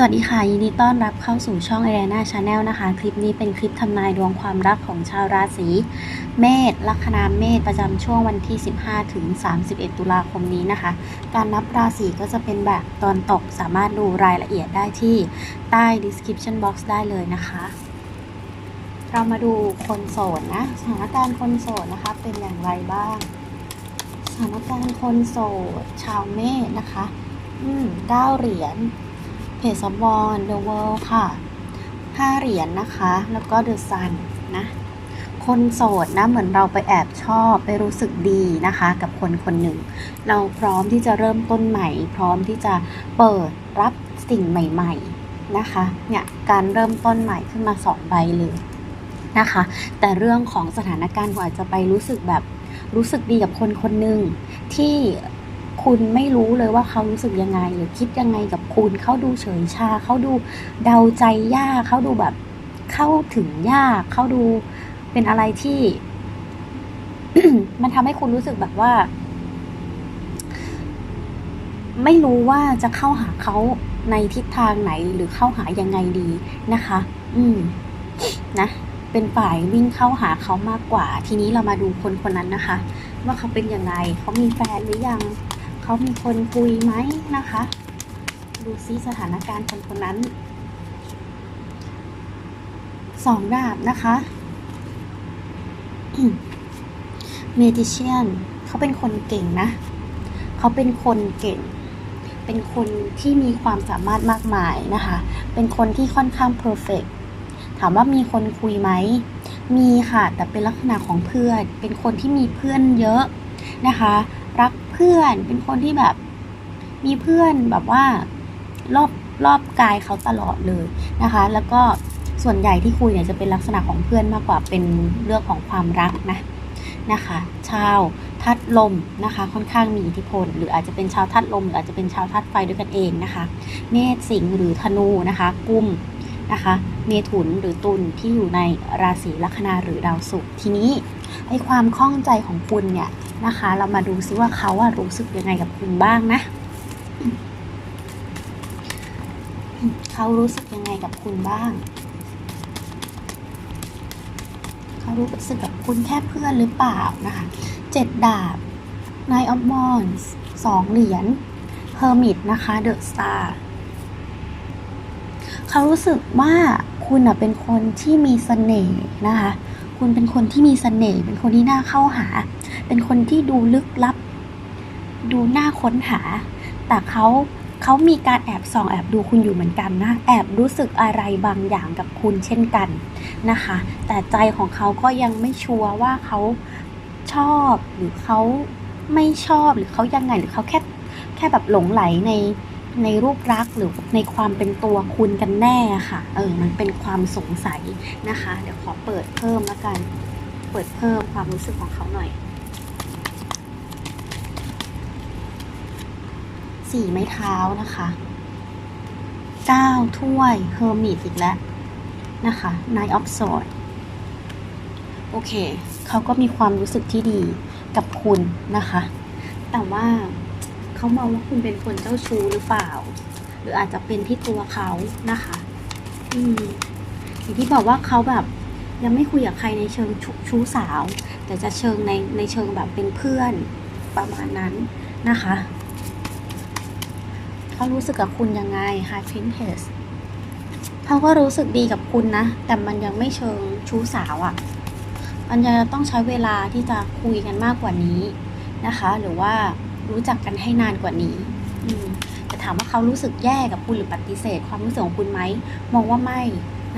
สวัสดีค่ะ ยินดีต้อนรับเข้าสู่ช่อง a อ n a Channel นะคะ คลิปนี้เป็นคลิปทำนายดวงความรักของชาวราศีเมษลัคนาเมษประจำช่วงวันที่ 15 ถึง 31 ตุลาคมนี้นะคะ การนับราศีก็จะเป็นแบบตอนตกสามารถดูรายละเอียดได้ที่ใต้ description box ได้เลยนะคะ เรามาดูคนโสดนะ สถานการณ์คนโสดนะคะเป็นอย่างไรบ้าง สถานการณ์คนโสดชาวเมษนะคะ อืมเก้าเหรียญ เพจซับบอลเดอะเวิลด์ค่ะห้าเหรียญนะคะ แล้วก็เดอะซันนะ คนโสดนะ เหมือนเราไปแอบชอบไปรู้สึกดีนะคะ กับคนคนหนึ่ง เราพร้อมที่จะเริ่มต้นใหม่ พร้อมที่จะเปิดรับสิ่งใหม่ ๆนะคะ เนี่ย การเริ่มต้นใหม่ขึ้นมาสองใบเลยนะคะ แต่เรื่องของสถานการณ์อาจจะไปรู้สึกแบบรู้สึกดีกับคนคนหนึ่งที่ คุณไม่รู้เลยว่าเขารู้สึกยังไง หรือคิดยังไงกับคุณเขาดูเฉยชาเขาดูเดาใจยากเขาดูแบบเข้าถึงยากเขาดูเป็นอะไรที่ มันทำให้คุณรู้สึกแบบว่า ไม่รู้ว่าจะเข้าหาเขาในทิศทางไหนหรือเข้าหายังไงดีนะคะ อืม นะเป็นฝ่ายวิ่งเข้าหาเขามากกว่า ทีนี้เรามาดูคนคนนั้นนะคะ ว่าเขาเป็นยังไง เขามีแฟนหรือยัง เขามีคนคุยไหมนะคะ ดูซิสถานการณ์คนคนนั้นสองดาบนะคะ เมดิเชียนเขาเป็นคนเก่งนะ เขาเป็นคนเก่ง เป็นคนที่มีความสามารถมากมายนะคะ เป็นคนที่ค่อนข้างเพอร์เฟกถามว่ามีคนคุยไหม มีค่ะ แต่เป็นลักษณะของเพื่อน เป็นคนที่มีเพื่อนเยอะนะคะ พื่อน เป็นคนที่แบบ มีเพื่อนแบบว่ารอบรอบกายเขาตลอดเลยนะคะ แล้วก็ส่วนใหญ่ที่คุยเนี่ยจะเป็นลักษณะของเพื่อนมากกว่าเป็นเรื่องของความรักนะนะคะ ชาวทัดลมนะคะ ค่อนข้างมีอิทธิพล หรืออาจจะเป็นชาวทัดลมหรืออาจจะเป็นชาวทัดไฟด้วยกันเองนะคะ เมษสิงห์หรือธนูนะคะ กุมนะคะ เมถุนหรือตุลที่อยู่ในราศีลัคนาหรือดาวศุกร์ทีนี้ไอความข้องใจของคุณเนี่ย นะคะ เรามาดูซิว่าเขาอะรู้สึกยังไงกับคุณบ้างนะ เขารู้สึกยังไงกับคุณบ้าง เขารู้สึกกับคุณแค่เพื่อนหรือเปล่านะคะเจ็ดดาบ Nine of Wands สองเหรียญ Hermit นะคะ The Star เขารู้สึกว่าคุณอะเป็นคนที่มีเสน่ห์นะคะ คุณเป็นคนที่มีเสน่ห์เป็นคนที่น่าเข้าหา เป็นคนที่ดูลึกลับ ดูน่าค้นหา แต่เขาเขามีการแอบส่องแอบดูคุณอยู่เหมือนกันนะ แอบรู้สึกอะไรบางอย่างกับคุณเช่นกันนะคะ แต่ใจของเขาก็ยังไม่ชัวร์ว่าเขาชอบหรือเขาไม่ชอบหรือเขายังไงหรือเขาแค่แค่แบบหลงไหลในในรูปลักษณ์หรือในความเป็นตัวคุณกันแน่ค่ะ เออ มันเป็นความสงสัยนะคะ เดี๋ยวขอเปิดเพิ่มแล้วกัน เปิดเพิ่มความรู้สึกของเขาหน่อย สี่ไม้เท้านะคะเก้าถ้วยเฮอร์มิตอีกแล้วนะคะ Nine of Swords โอเค เขาก็มีความรู้สึกที่ดีกับคุณนะคะ แต่ว่าเขามองว่าคุณเป็นคนเจ้าชู้หรือเปล่า หรืออาจจะเป็นที่ตัวเขานะคะ อืมอย่างที่บอกว่าเขาแบบยังไม่คุยกับใครในเชิงชชู้สาว แต่จะเชิงในในเชิงแบบเป็นเพื่อนประมาณนั้นนะคะ เขารู้สึกกับคุณยังไง High Princess เขาก็รู้สึกดีกับคุณนะ แต่มันยังไม่เชิงชู้สาวอะ่ะ มันจะต้องใช้เวลาที่จะคุยกันมากกว่านี้นะคะ หรือว่ารู้จักกันให้นานกว่านี้อืมแต่ถามว่าเขารู้สึกแย่กับคุณหรือปฏิเสธ ความรู้สึกของคุณไหม มองว่าไม่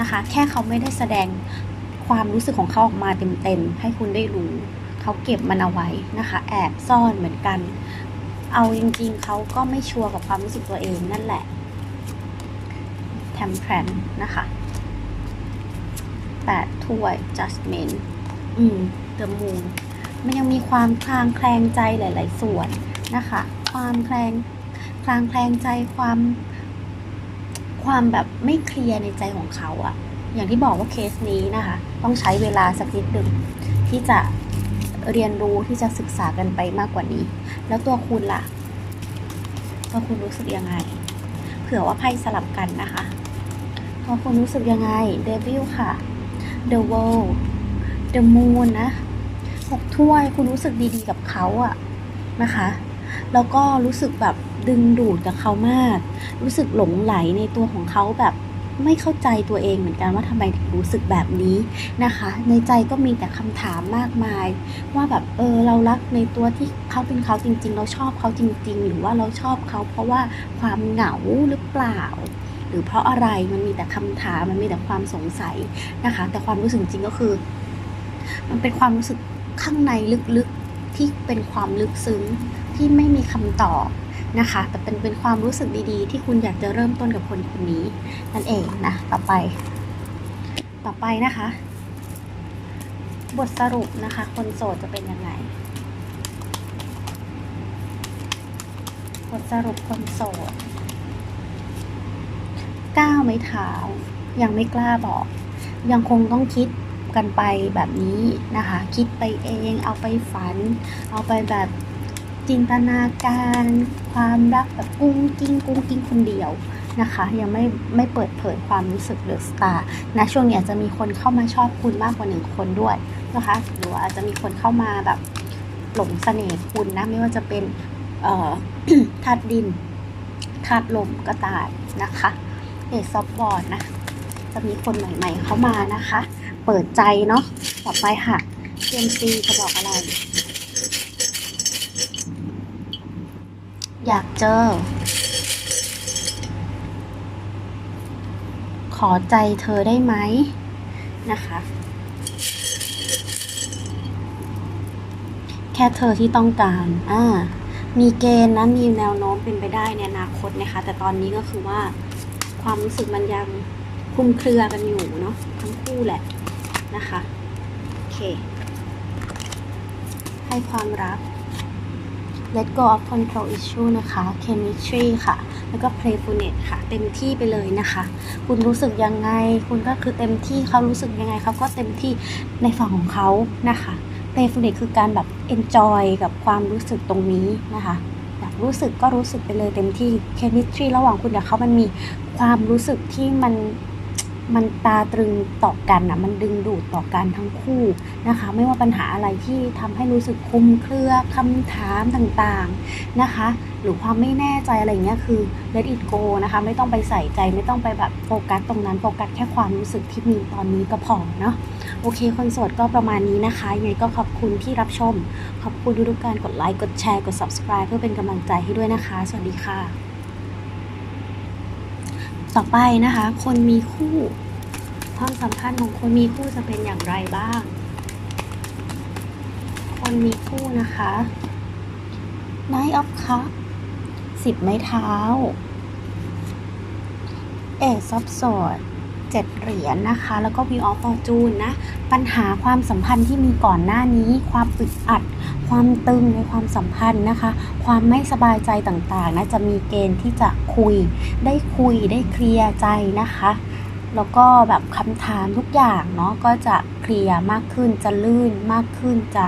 นะคะ แค่เขาไม่ได้แสดงความรู้สึกของเขาออกมาเต็มๆให้คุณได้รู้ เขาเก็บมันเอาไว้นะคะ แอบซ่อนเหมือนกัน เอาจริงๆ เขาก็ไม่ชัวร์กับความรู้สึกตัวเองนั่นแหละแทมแพรนนะคะแปดถ้วย judgment อืม the moon มันยังมีความคลางแคลงใจหลาย ๆ ส่วนนะคะ ความแคลงคลางแคลงใจความ ความแบบไม่เคลียร์ในใจของเขาอะอย่างที่บอกว่าเคสนี้นะคะ ต้องใช้เวลาสักนิดหนึ่งที่จะ เรียนรู้ที่จะศึกษากันไปมากกว่านี้ แล้วตัวคุณล่ะ ตัวคุณรู้สึกยังไงพผื่อว่าไพ่สลับกันนะคะว่าคุณรู้สึกยังไง Devil ค่ะ The World The Moon นะหกถ้วยคุณรู้สึกดีๆกับเขาอะนะคะ แล้วก็รู้สึกแบบดึงดูดกับเขามาก รู้สึกหลงไหลในตัวของเขาแบบ ไม่เข้าใจตัวเองเหมือนกันว่าทำไมถึงรู้สึกแบบนี้นะคะ ในใจก็มีแต่คำถามมากมาย ว่าแบบเออเรารักในตัวที่เขาเป็นเขาจริง ๆ เราชอบเขาจริง ๆ หรือว่าเราชอบเขาเพราะว่าความเหงาหรือเปล่า หรือเพราะอะไรมันมีแต่คำถามมันมีแต่ความสงสัยนะคะ แต่ความรู้สึกจริงก็คือ มันเป็นความรู้สึกข้างในลึกๆที่เป็นความลึกซึ้งที่ไม่มีคำตอบ นะคะ แต่เป็นเป็นความรู้สึกดีๆ ที่คุณอยากจะเริ่มต้นกับคนคนนี้ นั่นเองนะต่อไป ต่อไปนะคะ บทสรุปนะคะ คนโสดจะเป็นยังไงบทสรุปคนโสดก้าวไม่เท้ายังไม่กล้าบอก ยังคงต้องคิดกันไปแบบนี้นะคะ คิดไปเอง เอาไปฝัน เอาไปแบบ จินตนาการ ความรักแบบกุ้งกิ้งกุ้งกิ้งคนเดียวนะคะ ยังไม่ไม่เปิดเผยความรู้สึกเดอะสตาร์นะช่วงนี้อาจจะมีคนเข้ามาชอบคุณมากกว่าหนึ่งคนด้วยนะคะหรือว่าอาจจะมีคนเข้ามาแบบหลงเสน่ห์คุณนะไม่ว่าจะเป็นเอ่อธาตุดินธาตุลมก็ตามนะคะเอซอฟบอร์ดนะจะมีคนใหม่ ๆ เข้ามานะคะ เปิดใจเนาะต่อไปค่ะ CMC จะบอกอะไร อยากเจอ ขอใจเธอได้ไหมนะคะ แค่เธอที่ต้องการอ่ามีเกณฑ์นะมีแนวโน้มเป็นไปได้ในอนาคตนะคะ แต่ตอนนี้ก็คือว่าความรู้สึกมันยังคุมเครือกันอยู่เนาะทั้งคู่แหละนะคะ โอเค ให้ความรัก let go of control issue นะคะ chemistry ค่ะ แล้วก็ playfulness ค่ะ เต็มที่ไปเลยนะคะ คุณรู้สึกยังไง คุณก็คือเต็มที่เขารู้สึกยังไงเขาก็เต็มที่ในฝั่งของเขานะคะ playfulness คือการแบบ enjoy กับความรู้สึกตรงนี้นะคะอยากรู้สึกก็รู้สึกไปเลยเต็มที่ chemistry ระหว่างคุณกับเขามันมีความรู้สึกที่มัน มันตาตรึงต่อกันนะมันดึงดูดต่อกันทั้งคู่นะคะ ไม่ว่าปัญหาอะไรที่ทำให้รู้สึกคุมเครือคำถามต่างๆนะคะ หรือความไม่แน่ใจอะไรเงี้ยคือ let it go นะคะ ไม่ต้องไปใส่ใจไม่ต้องไปแบบโฟกัสตรงนั้นโฟกัสแค่ความรู้สึกที่มีตอนนี้ก็พอเนาะโอเคคนโสดก็ประมาณนี้นะคะยังไงก็ขอบคุณที่รับชม ขอบคุณทุกๆการกดไลค์กดแชร์กด subscribe เพื่อเป็นกำลังใจให้ด้วยนะคะ สวัสดีค่ะ ต่อไปนะคะ คนมีคู่ ความสัมพันธ์ของคนมีคู่จะเป็นอย่างไรบ้าง คนมีคู่นะคะ Knight of Cup สิบไม้เท้า Ace of Swords เจ็ดเหรียญนะคะ แล้วก็ Wheel of Fortune นะ ปัญหาความสัมพันธ์ที่มีก่อนหน้านี้ ความอึดอัด ความตึงในความสัมพันธ์นะคะ ความไม่สบายใจต่างๆนะ จะมีเกณฑ์ที่จะคุย ได้คุย ได้เคลียร์ใจนะคะ แล้วก็แบบคำถามทุกอย่างเนาะ ก็จะเคลียร์มากขึ้น จะลื่นมากขึ้น จะ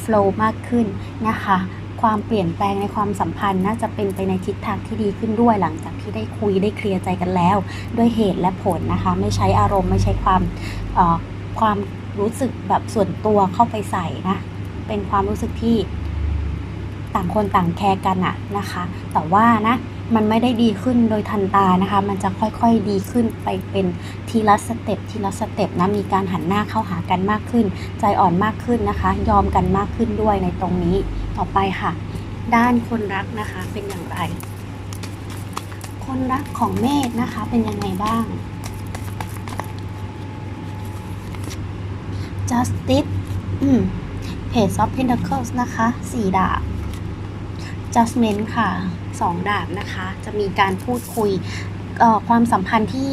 โฟล์มากขึ้นนะคะ ความเปลี่ยนแปลงในความสัมพันธ์น่าจะเป็นไปในทิศทางที่ดีขึ้นด้วยหลังจากที่ได้คุยได้เคลียร์ใจกันแล้ว ด้วยเหตุและผลนะคะ ไม่ใช้อารมณ์ไม่ใช้ความความรู้สึกแบบส่วนตัวเข้าไปใส่นะ เป็นความรู้สึกที่ต่างคนต่างแคร์กันอะนะคะ แต่ว่านะมันไม่ได้ดีขึ้นโดยทันตานะคะ มันจะค่อยๆดีขึ้นไปเป็นทีละสเต็ปทีละสเต็ปนะ มีการหันหน้าเข้าหากันมากขึ้น ใจอ่อนมากขึ้นนะคะ ยอมกันมากขึ้นด้วยในตรงนี้ ต่อไปค่ะ ด้านคนรักนะคะเป็นอย่างไร คนรักของเมธนะคะเป็นยังไงบ้าง justice อืม page of pentacles นะคะสี่ดาบ judgment ค่ะสองดาบนะคะ จะมีการพูดคุยความสัมพันธ์ที่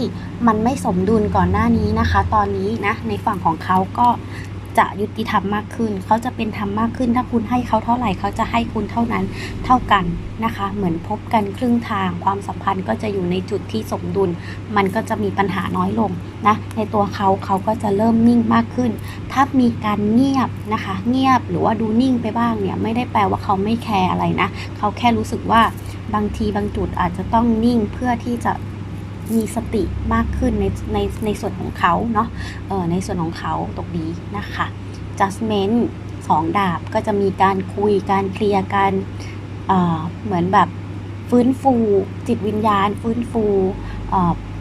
มันไม่สมดุลก่อนหน้านี้นะคะ ตอนนี้นะในฝั่งของเขาก็ จะยุติธรรมมากขึ้น เขาจะเป็นธรรมมากขึ้น ถ้าคุณให้เขาเท่าไหร่เขาจะให้คุณเท่านั้นเท่ากันนะคะ เหมือนพบกันครึ่งทาง ความสัมพันธ์ก็จะอยู่ในจุดที่สมดุล มันก็จะมีปัญหาน้อยลงนะในตัวเขาเขาก็จะเริ่มนิ่งมากขึ้น ถ้ามีการเงียบนะคะ เงียบหรือว่าดูนิ่งไปบ้างเนี่ยไม่ได้แปลว่าเขาไม่แคร์อะไรนะ เขาแค่รู้สึกว่าบางทีบางจุดอาจจะต้องนิ่งเพื่อที่จะ มีสติมากขึ้นในในในส่วนของเขาเนาะเออในส่วนของเขาตรงนี้นะคะ judgment สองดาบก็จะมีการคุยการเคลียร์การเเหมือนแบบฟื้นฟูจิตวิญญาณ ฟื้นฟู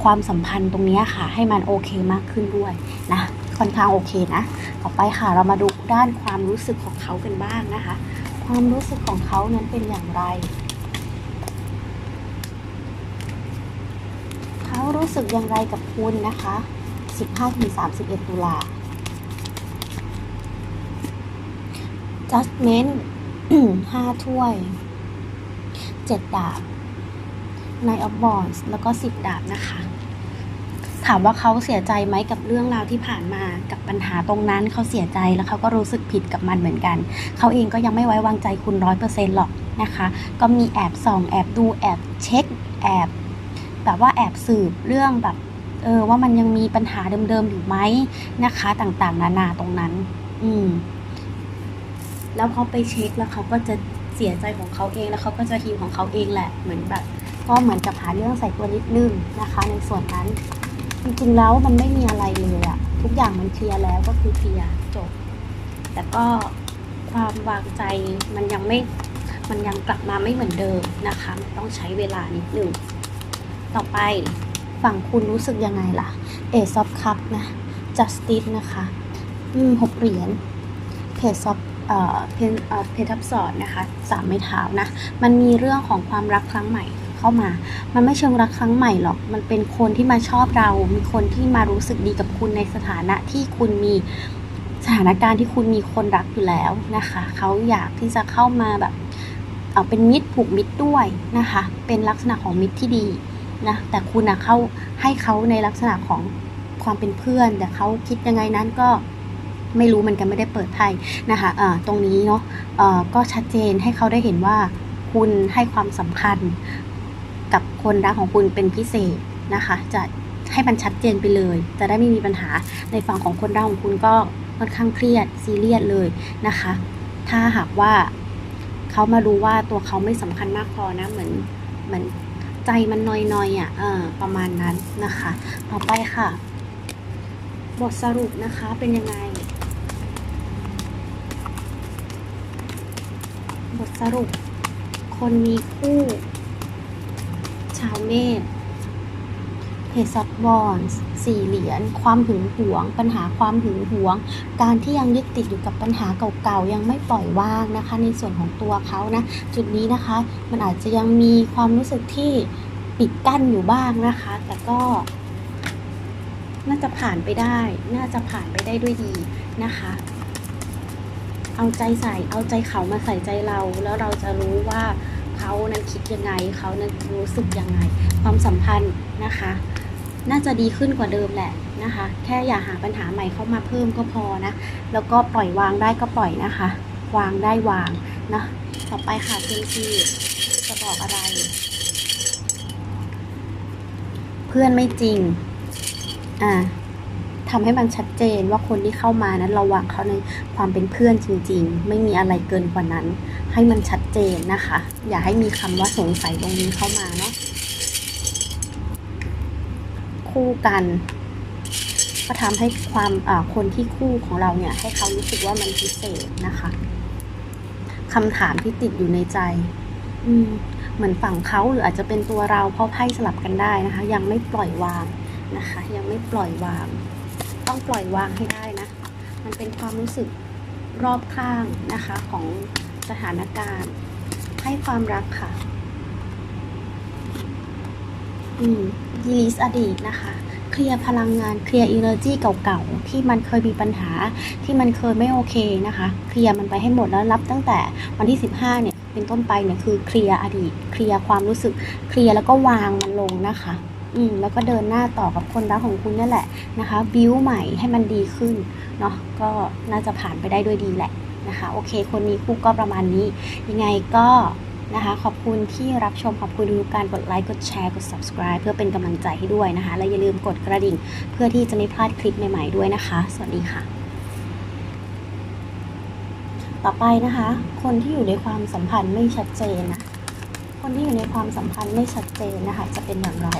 ความสัมพันธ์ตรงเนี้ยค่ะ ให้มันโอเคมากขึ้นด้วยนะค่อนข้างโอเคนะ ต่อไปค่ะเรามาดูด้านความรู้สึกของเขากันบ้างนะคะ ความรู้สึกของเขานั้นเป็นอย่างไร เขา รู้สึกอย่างไรกับคุณนะคะ 15-31 ตุลา judgment ห้าถ้วยเจ็ดาบ n i g h t of Wands แล้วก็สิบดาบนะคะ ถามว่าเขาเสียใจไหมกับเรื่องราวที่ผ่านมากับปัญหาตรงนั้นเขาเสียใจแล้วเขาก็รู้สึกผิดกับมันเหมือนกัน เขาเองก็ยังไม่ไว้วางใจคุณร้อยเปอร์เซ็นต์หรอกนะคะ ก็มีแอบส่อง แอบดูแอบเช็ค แอบ แบบว่าแอบสืบเรื่องแบบเออว่ามันยังมีปัญหาเดิมๆอยู่ไหมนะคะ ต่างๆ นานาตรงนั้น อืม แล้วเขาไปเช็คแล้วเขาก็จะเสียใจของเขาเองแล้วเขาก็จะฮิวของเขาเองแหละเหมือนแบบ ก็เหมือนกับหาเรื่องใส่ตัวนิดนึงนะคะ ในส่วนนั้น จริงๆแล้วมันไม่มีอะไรเลยอะทุกอย่างมันเคลียร์แล้วก็คือเคลียร์จบ แต่ก็ความวางใจมันยังไม่ มันยังกลับมาไม่เหมือนเดิมนะคะ มันต้องใช้เวลานิดหนึ่ง ต่อไปฝั่งคุณรู้สึกยังไงล่ะเอซอฟคัพนะ justice นะคะอืมหกเหรียญเพจซอฟเอ่อเพนเอ่อเพทับสอดนะคะสามไม้เท้านะ มันมีเรื่องของความรักครั้งใหม่เข้ามา มันไม่เชิงรักครั้งใหม่หรอก มันเป็นคนที่มาชอบเรา มีคนที่มารู้สึกดีกับคุณในสถานะที่คุณมีสถานการณ์ที่คุณมีคนรักอยู่แล้วนะคะ เขาอยากที่จะเข้ามาแบบ เอาเป็นมิตรผูกมิตรด้วยนะคะ เป็นลักษณะของมิตรที่ดี นะแต่คุณนะเข้าให้เขาในลักษณะของความเป็นเพื่อน แต่เขาคิดยังไงนั้นก็ไม่รู้มันกันไม่ได้เปิดไพ่นะคะเอ่อตรงนี้เนาะเอ่อก็ชัดเจนให้เขาได้เห็นว่าคุณให้ความสำคัญกับคนรักของคุณเป็นพิเศษนะคะ จะให้มันชัดเจนไปเลย จะได้ไม่มีปัญหาในฝั่งของคนรักของคุณก็ค่อนข้างเครียดซีเรียสเลยนะคะ ถ้าหากว่าเขามารู้ว่าตัวเขาไม่สำคัญมากพอนะเหมือนเหมือน ใจมันนอยๆอะเออประมาณนั้นนะคะ ต่อไปค่ะ บทสรุปนะคะเป็นยังไง บทสรุป คนมีคู่ ชาวเมษ เพจซับบอนส์สี่เหรียญ ความหึงหวง ปัญหาความหึงหวง การที่ยังยึดติดอยู่กับปัญหาเก่าๆ ยังไม่ปล่อยวางนะคะ ในส่วนของตัวเขานะ จุดนี้นะคะ มันอาจจะยังมีความรู้สึกที่ปิดกั้นอยู่บ้างนะคะ แต่ก็น่าจะผ่านไปได้ น่าจะผ่านไปได้ด้วยดีนะคะ เอาใจใส่ เอาใจเขามาใส่ใจเรา แล้วเราจะรู้ว่าเขานั้นคิดยังไง เขานั้นรู้สึกยังไง ความสัมพันธ์นะคะ น่าจะดีขึ้นกว่าเดิมแหละนะคะ แค่อย่าหาปัญหาใหม่เข้ามาเพิ่มก็พอนะ แล้วก็ปล่อยวางได้ก็ปล่อยนะคะ วางได้วางนะต่อไปค่ะเซนซีจะบอกอะไร เพื่อนไม่จริง อ่าทำให้มันชัดเจนว่าคนที่เข้ามานั้นเราวางเขาในความเป็นเพื่อนจริง ๆ ไม่มีอะไรเกินกว่านั้น ให้มันชัดเจนนะคะ อย่าให้มีคำว่าสงสัยตรงนี้เข้ามาเนาะ คู่กันก็ทำให้ความอ่าคนที่คู่ของเราเนี่ย ให้เขารู้สึกว่ามันพิเศษนะคะคำถามที่ติดอยู่ในใจ อืมเหมือนฝั่งเขาหรืออาจจะเป็นตัวเราเพราะไพ่สลับกันได้นะคะ ยังไม่ปล่อยวางนะคะ ยังไม่ปล่อยวาง ต้องปล่อยวางให้ได้นะ มันเป็นความรู้สึกรอบข้างนะคะของสถานการณ์ ให้ความรักค่ะ ยีลิสอดีตนะคะเคลียร์พลังงานเคลียร์อินเนอร์จีเก่าๆ ที่มันเคยมีปัญหาที่มันเคยไม่โอเคนะคะเคลียร์มันไปให้หมดแล้วรับตั้งแต่วันที่ 15 เนี่ย เป็นต้นไปเนี่ยคือเคลียร์อดีตเคลียร์ความรู้สึกเคลียร์แล้วก็วางมันลงนะคะอืมแล้วก็เดินหน้าต่อกับคนรักของคุณนั่นแหละนะคะบิวใหม่ให้มันดีขึ้นเนาะก็น่าจะผ่านไปได้ด้วยดีแหละนะคะ โอเค คนนี้คู่ก็ประมาณนี้ ยังไงก็ นะคะ ขอบคุณที่รับชมขอบคุณทุกการกดไลค์กดแชร์กด subscribe เพื่อเป็นกำลังใจให้ด้วยนะคะ และอย่าลืมกดกระดิ่ง เพื่อที่จะไม่พลาดคลิปใหม่ๆด้วยนะคะ สวัสดีค่ะต่อไปนะคะ คนที่อยู่ในความสัมพันธ์ไม่ชัดเจนนะคนที่อยู่ในความสัมพันธ์ไม่ชัดเจนนะคะ จะเป็นอย่างไร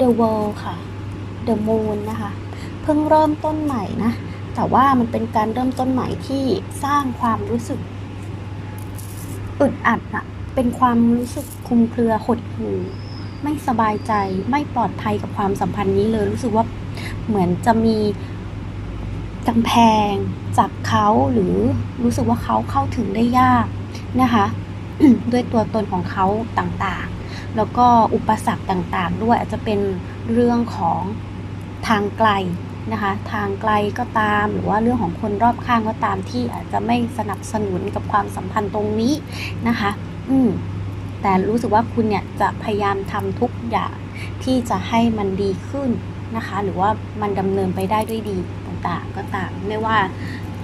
The World ค่ะ The Moon นะคะ เพิ่งเริ่มต้นใหม่นะ แต่ว่ามันเป็นการเริ่มต้นใหม่ที่สร้างความรู้สึก อึดอัดอะเป็นความรู้สึกคลุมเครือหดหู่ไม่สบายใจไม่ปลอดภัยกับความสัมพันธ์นี้เลย รู้สึกว่าเหมือนจะมีกำแพงจากเขาหรือรู้สึกว่าเขาเข้าถึงได้ยากนะคะด้วยตัวตนของเขาต่างๆ แล้วก็อุปสรรคต่างๆ ด้วยอาจจะเป็นเรื่องของทางไกล นะคะ ทางไกลก็ตาม หรือว่าเรื่องของคนรอบข้างก็ตามที่อาจจะไม่สนับสนุนกับความสัมพันธ์ตรงนี้นะคะ อืมแต่รู้สึกว่าคุณเนี่ยจะพยายามทำทุกอย่างที่จะให้มันดีขึ้นนะคะ หรือว่ามันดำเนินไปได้ด้วยดีต่างๆ ก็ตามไม่ว่า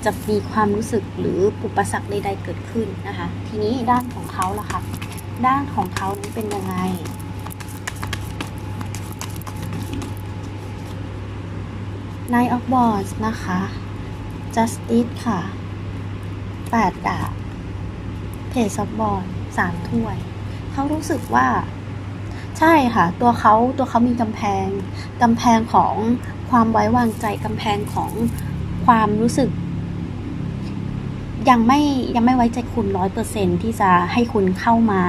จะมีความรู้สึกหรืออุปสรรคใดๆเกิดขึ้นนะคะ ทีนี้ด้านของเขาล่ะค่ะด้านของเขานั้นเป็นยังไง Nine of Wands นะคะ Justice ค่ะ 8 ดาบ Page of Wands สามถ้วย เขารู้สึกว่าใช่ค่ะ ตัวเขาตัวเขามีกำแพงกำแพงของความไว้วางใจกำแพงของความรู้สึก ยังไม่ยังไม่ไว้ใจคุณร้อยเปอร์เซ็นที่จะให้คุณเข้ามา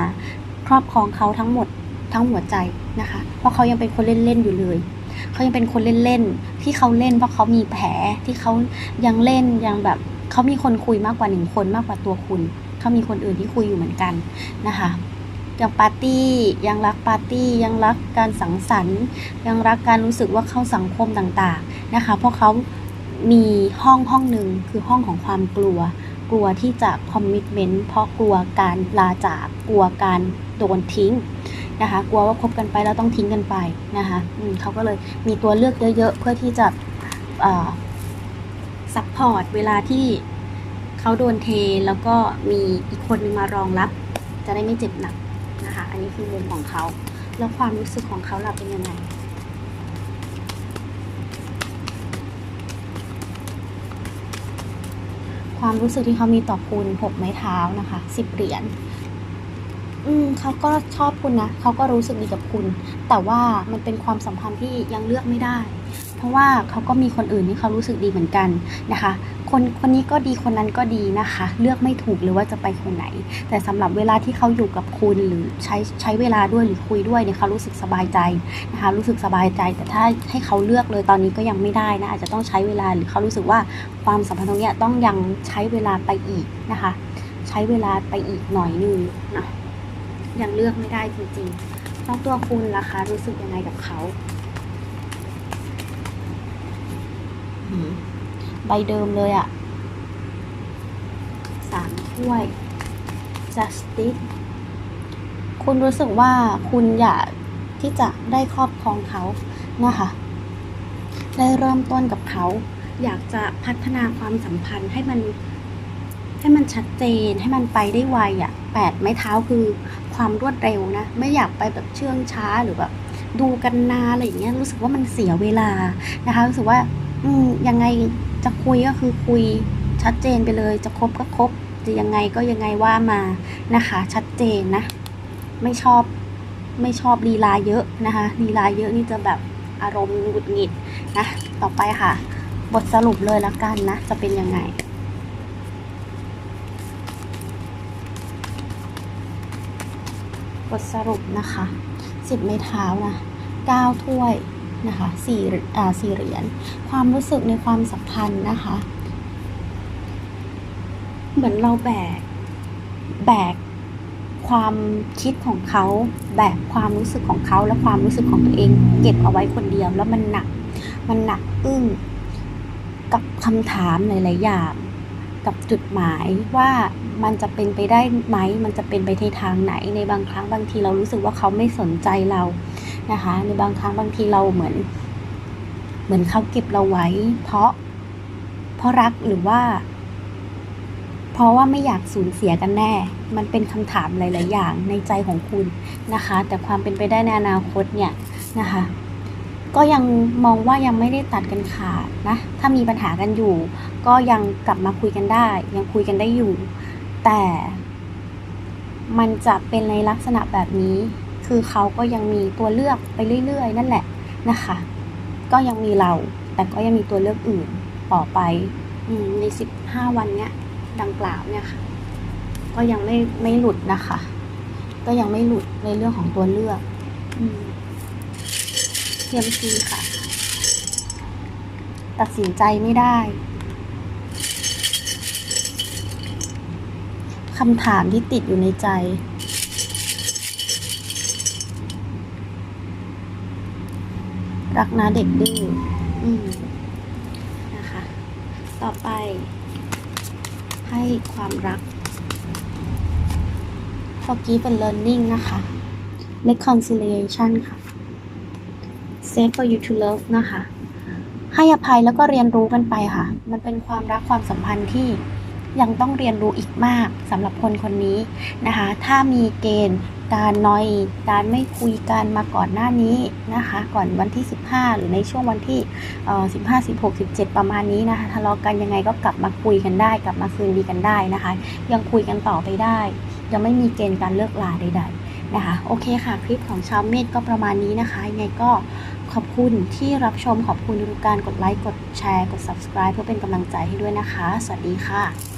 ครอบครองเขาทั้งหมดทั้งหัวใจนะคะ เพราะเขายังเป็นคนเล่น ๆ อยู่เลย เขายังเป็นคนเล่นๆที่เขาเล่นเพราะเขามีแผลที่เขายังเล่นยังแบบเขามีคนคุยมากกว่าหนึ่งคนมากกว่าตัวคุณเขามีคนอื่นที่คุยอยู่เหมือนกันนะคะยังปาร์ตี้ยังรักปาร์ตี้ยังรักการสังสรรค์ยังรักการรู้สึกว่าเข้าสังคมต่างๆนะคะ เพราะเขามีห้องห้องหนึ่งคือห้องของความกลัว กลัวที่จะคอมมิชเมนต์เพราะกลัวการลาจากกลัวการโดนทิ้งนะคะกลัวว่าคบกันไปแล้วต้องทิ้งกันไปนะคะเขาก็เลยมีตัวเลือกเยอะ ๆ เพื่อที่จะซัพพอร์ตเวลาที่เขาโดนเทแล้วก็มีอีกคนนึงมารองรับ จะได้ไม่เจ็บหนักนะคะ อันนี้คือมุมของเขา แล้วความรู้สึกของเขาล่ะเป็นยังไง ความรู้สึกที่เขามีต่อคุณหกไม้เท้านะคะสิบเหรียญอืมเขาก็ชอบคุณนะเขาก็รู้สึกดีกับคุณ แต่ว่ามันเป็นความสัมพันธ์ที่ยังเลือกไม่ได้ เพราะว่าเขาก็มีคนอื่นที่เขารู้สึกดีเหมือนกันนะคะ คนคนนี้ก็ดีคนนั้นก็ดีนะคะ เลือกไม่ถูกเลยว่าจะไปคนไหน แต่สำหรับเวลาที่เขาอยู่กับคุณหรือใช้ใช้เวลาด้วยหรือคุยด้วยเนี่ยเขารู้สึกสบายใจนะคะ รู้สึกสบายใจ แต่ถ้าให้เขาเลือกเลยตอนนี้ก็ยังไม่ได้นะอาจจะต้องใช้เวลาหรือเขารู้สึกว่าความสัมพันธ์ตรงเนี้ยต้องยังใช้เวลาไปอีกนะคะ ใช้เวลาไปอีกหน่อยนึงนะยังเลือกไม่ได้จริงๆแล้วตัวคุณล่ะคะรู้สึกยังไงกับเขาอืม ใบเดิมเลยอะสามถ้วย justice คุณรู้สึกว่าคุณอยากที่จะได้ครอบครองเขานะคะ ได้เริ่มต้นกับเขา อยากจะพัฒนาความสัมพันธ์ให้มันให้มันชัดเจนให้มันไปได้ไวอะ่ะแปดไม้เท้าคือความรวดเร็วนะ ไม่อยากไปแบบเชื่องช้าหรือแบบดูกันนานอะไรอย่างเงี้ยรู้สึกว่ามันเสียเวลานะคะรู้สึกว่า อืมยังไงจะคุยก็คือคุยชัดเจนไปเลย จะคบก็คบจะยังไงก็ยังไงว่ามานะคะ ชัดเจนนะ ไม่ชอบไม่ชอบลีลาเยอะนะคะลีลาเยอะนี่จะแบบอารมณ์หงุดหงิดนะต่อไปค่ะ บทสรุปเลยละกันนะ จะเป็นยังไงบทสรุปนะคะสิบไม้เท้านะเก้าถ้วย นะคะสี่อ่าสี่เหรียญความรู้สึกในความสัมพันธ์นะคะ เหมือนเราแบก แบกความคิดของเขาแบกความรู้สึกของเขาและความรู้สึกของตัวเอง เก็บเอาไว้คนเดียวแล้วมันหนัก มันหนักอึ้งกับคำถามหลายๆอย่างกับจุดหมายว่ามันจะเป็นไปได้ไหม มันจะเป็นไปในทางไหนในบางครั้งบางทีเรารู้สึกว่าเขาไม่สนใจเรา นะคะในบางครั้งบางทีเราเหมือน เหมือนเขาเก็บเราไว้ เพราะ เพราะรักหรือว่า เพราะว่าไม่อยากสูญเสียกันแน่ มันเป็นคำถามหลาย ๆ อย่างในใจของคุณนะคะ แต่ความเป็นไปได้ในอนาคตเนี่ยนะคะ ก็ยังมองว่ายังไม่ได้ตัดกันขาดนะ ถ้ามีปัญหากันอยู่ ก็ยังกลับมาคุยกันได้ ยังคุยกันได้อยู่ แต่มันจะเป็นในลักษณะแบบนี้ คือเขาก็ยังมีตัวเลือกไปเรื่อยๆ นั่นแหละนะคะ ก็ยังมีเรา แต่ก็ยังมีตัวเลือกอื่นต่อไปอในสิบห้าวันเนี้ยดังกล่าวเนี่ยค่ะ ก็ยังไม่ไม่หลุดนะคะ ก็ยังไม่หลุดในเรื่องของตัวเลือกเทียมซีค่ะ ตัดสินใจไม่ได้คำถามที่ติดอยู่ในใจ รักนะเด็กดื้อนะคะ ต่อไป ให้ความรัก forgive and learning นะคะ reconciliation ค่ะ safe for you to love นะคะ ให้อภัยแล้วก็เรียนรู้กันไปค่ะ มันเป็นความรักความสัมพันธ์ที่ยังต้องเรียนรู้อีกมากสำหรับคนคนนี้นะคะ ถ้ามีเกณฑ์ การนอย การไม่คุยกันมาก่อนหน้านี้นะคะ ก่อนวันที่ 15 หรือในช่วงวันที่เอ่อ15 16 17ประมาณนี้นะคะทะเลาะกันยังไงก็กลับมาคุยกันได้ กลับมาคืนดีกันได้นะคะ ยังคุยกันต่อไปได้ ยังไม่มีเกณฑ์การเลิกลาใด ๆนะคะโอเคค่ะ คลิปของชาวเมธก็ประมาณนี้นะคะยังไงก็ขอบคุณที่รับชมขอบคุณทุกการกดไลค์ กดแชร์ กด subscribe เพื่อเป็นกำลังใจให้ด้วยนะคะ สวัสดีค่ะ